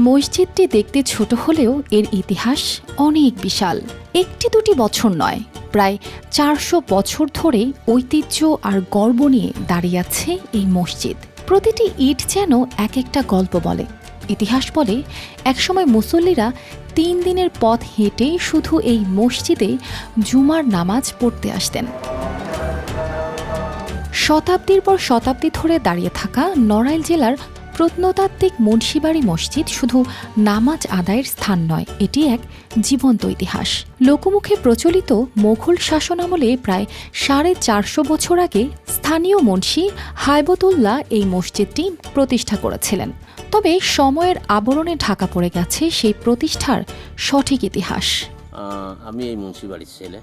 মসজিদটি দেখতে ছোট হলেও এর ইতিহাস অনেক বিশাল। একটি দুটি বছর নয়, প্রায় চারশো বছর ধরে ঐতিহ্য আর গর্ব নিয়ে দাঁড়িয়ে আছে এই মসজিদ। প্রতিটি ইট যেন এক একটা গল্প বলে। ইতিহাস বলে, একসময় মুসল্লিরা তিন দিনের পথ হেঁটে শুধু এই মসজিদে জুমার নামাজ পড়তে আসতেন। শতাব্দীর পর শতাব্দী ধরে দাঁড়িয়ে থাকা নড়াইল জেলার প্রত্নতাত্ত্বিক মুন্সিবাড়ি মসজিদ শুধু নামাজ আদায়ের স্থান নয়, এটি এক জীবন্ত ইতিহাস। লোকমুখে প্রচলিত মোঘল শাসনামলে প্রায় সাড়ে চারশো বছর আগে স্থানীয় মুন্সি হায়বতুল্লাহ এই মসজিদটি প্রতিষ্ঠা করেছিলেন। তবে সময়ের আবরণে ঢাকা পড়ে গেছে সেই প্রতিষ্ঠার সঠিক ইতিহাস। আমি এই মুন্সিবাড়ির ছেলে।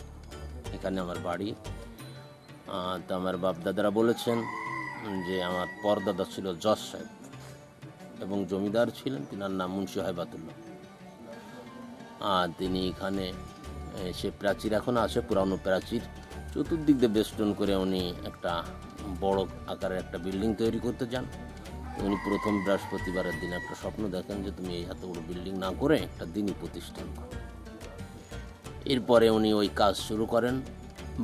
এখানে আমার বাড়ি। তো আমার বাপদাদারা বলেছেন যে আমার পরদাদা ছিল জজ সাহেব। এবং জমিদার ছিলেন, তিনার নাম মুন্সি হাইবাতুল্লাহ আর তিনি এখানে সে প্রাচীর এখন আছে, পুরানো প্রাচীর। চতুর্দিক দিয়ে বেষ্টন করে উনি একটা বড় আকারের একটা বিল্ডিং তৈরি করতে চান। উনি প্রথম বৃহস্পতিবারের দিন একটা স্বপ্ন দেখেন যে তুমি এই এত বড় বিল্ডিং না করে একটা দিনই প্রতিষ্ঠান করো। এরপরে উনি ওই কাজ শুরু করেন,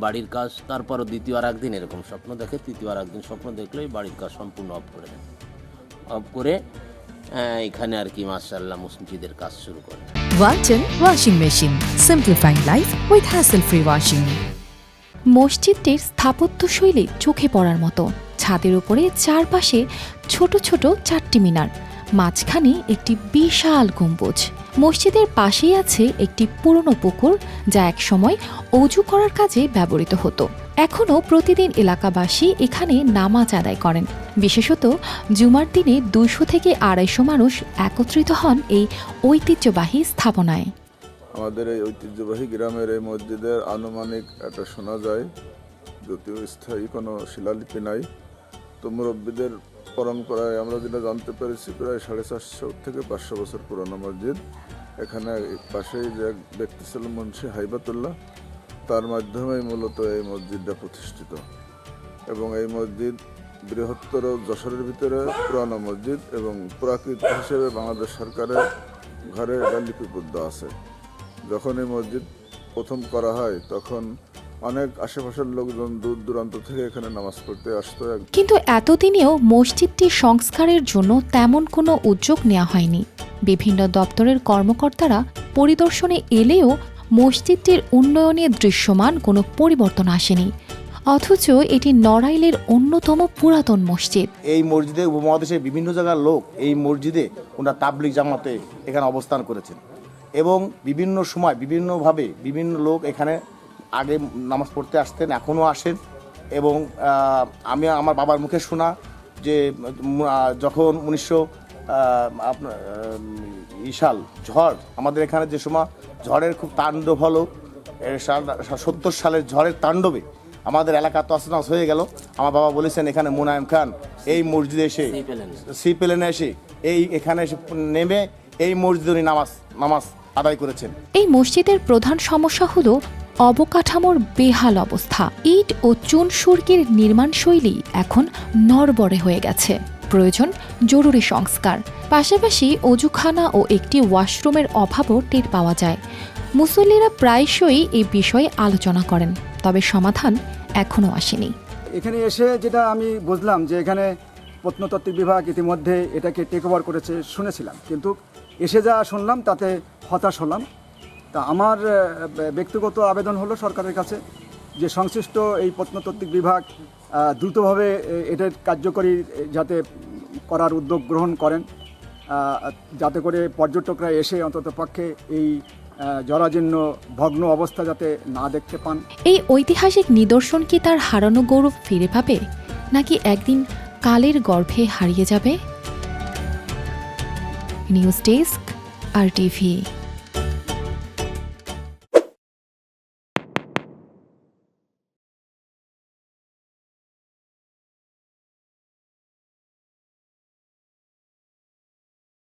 বাড়ির কাজ। তারপরও দ্বিতীয় আর একদিন এরকম স্বপ্ন দেখে, তৃতীয় আর একদিন স্বপ্ন দেখলেই বাড়ির কাজ সম্পূর্ণ অফ করে দেন। অফ করে এখানে আর কি মার্শাল্লাহ মসজিদের কাজ শুরু করে। Walton Washing Machine. Simplifying life with hassle-free washing মসজিদটির স্থাপত্যশৈলী চোখে পড়ার মতো। ছাদের উপরে চারপাশে ছোট ছোট চারটি মিনার, মাঝখানে একটি বিশাল গম্বুজ। মসজিদের পাশেই আছে একটি পুরনো পুকুর, যা একসময় অজু করার কাজে ব্যবহৃত হতো। এখনও প্রতিদিন এলাকাবাসী এখানে নামাজ আদায় করেন। বিশেষত জুমার দিনে দুইশো থেকে আড়াইশো মানুষ একত্রিত হন এই ঐতিহ্যবাহী স্থাপনায়। আমাদের এই ঐতিহ্যবাহী গ্রামের এই মসজিদের আনুমানিক এটা শোনা যায়, যদিও স্থায়ী কোনো শিলালিপি নাই। তো মুরব্বীদের পরম্পরায় আমরা যেটা জানতে পেরেছি, প্রায় সাড়ে চারশো থেকে পাঁচশো বছর পুরনো মসজিদ। এখানে পাশেই যে এক ব্যক্তি ছিল মুন্সি হাইবাতুল্লাহ তার মাধ্যমেই মূলত এই মসজিদটা প্রতিষ্ঠিত। এবং এই মসজিদ বৃহত্তর যশোরের ভিতরে, পুরানো মসজিদ এবং পুরাকৃত হিসেবে বাংলাদেশ সরকারের ঘরে এটা লিপিবদ্ধ আছে। যখন এই মসজিদ প্রথম করা হয়, তখন অনেক আশেপাশের লোকজন দূর দূরান্ত থেকে এখানে নামাজ পড়তে আসতো। কিন্তু এতদিনেও মসজিদটি সংস্কারের জন্য তেমন কোনো উদ্যোগ নেওয়া হয়নি। বিভিন্ন দপ্তরের কর্মকর্তারা পরিদর্শনে এলেও মসজিদটির উন্নয়নে দৃশ্যমান কোনো পরিবর্তন আসেনি। অথচ এটি নড়াইলের অন্যতম পুরাতন মসজিদ। এই মসজিদে উপমহাদেশের বিভিন্ন জায়গার লোক এই মসজিদে ওনার তাবলিক জামাতে এখানে অবস্থান করেছেন। এবং বিভিন্ন সময় বিভিন্নভাবে বিভিন্ন লোক এখানে আগে নামাজ পড়তে আসতেন, এখনও আসেন। এবং আমি আমার বাবার মুখে শোনা যে যখন উনিশশো আপনার ইশাল ঝড়। আমাদের এখানে যে সময় ঝড়ের খুব তাণ্ডব হলো সত্তর সালের ঝড়ের তাণ্ডবে আমাদের এলাকা তো আসনাস হয়ে গেল। আমার বাবা বলেছেন এখানে মুনায়েম খান এই মসজিদে এসে সি প্লেনে এসে এই এখানে এসে নেমে এই মসজিদে উনি নামাজ নামাজ আদায় করেছেন। এই মসজিদের প্রধান সমস্যা হলো অবকাঠামোর বেহাল অবস্থা। ইট ও চুন সুরকির নির্মাণ শৈলী এখন নরবরে হয়ে গেছে। প্রয়োজন জরুরি সংস্কার। পাশাপাশি অজুখানা ও একটি ওয়াশরুমের অভাবও টের পাওয়া যায়। মুসল্লিরা প্রায়শই এই বিষয়ে আলোচনা করেন, তবে সমাধান এখনও আসেনি। এখানে এসে যেটা আমি বুঝলাম যে এখানে প্রত্নতাত্ত্বিক বিভাগ ইতিমধ্যে এটাকে টেক ওভার করেছে, শুনেছিলাম। কিন্তু এসে যা শুনলাম তাতে হতাশ হলাম। তা আমার ব্যক্তিগত আবেদন হলো সরকারের কাছে যে সংশ্লিষ্ট এই প্রত্নতাত্ত্বিক বিভাগ দ্রুতভাবে এটার কার্যকরী যাতে করার উদ্যোগ গ্রহণ করেন। যাতে করে পর্যটকরা এসে অন্তত পক্ষে এই জরাজীর্ণ ভগ্ন অবস্থা যাতে না দেখতে পান। এই ঐতিহাসিক নিদর্শন কি তার হারানো গৌরব ফিরে পাবে, নাকি একদিন কালের গর্ভে হারিয়ে যাবে? News desk, R TV.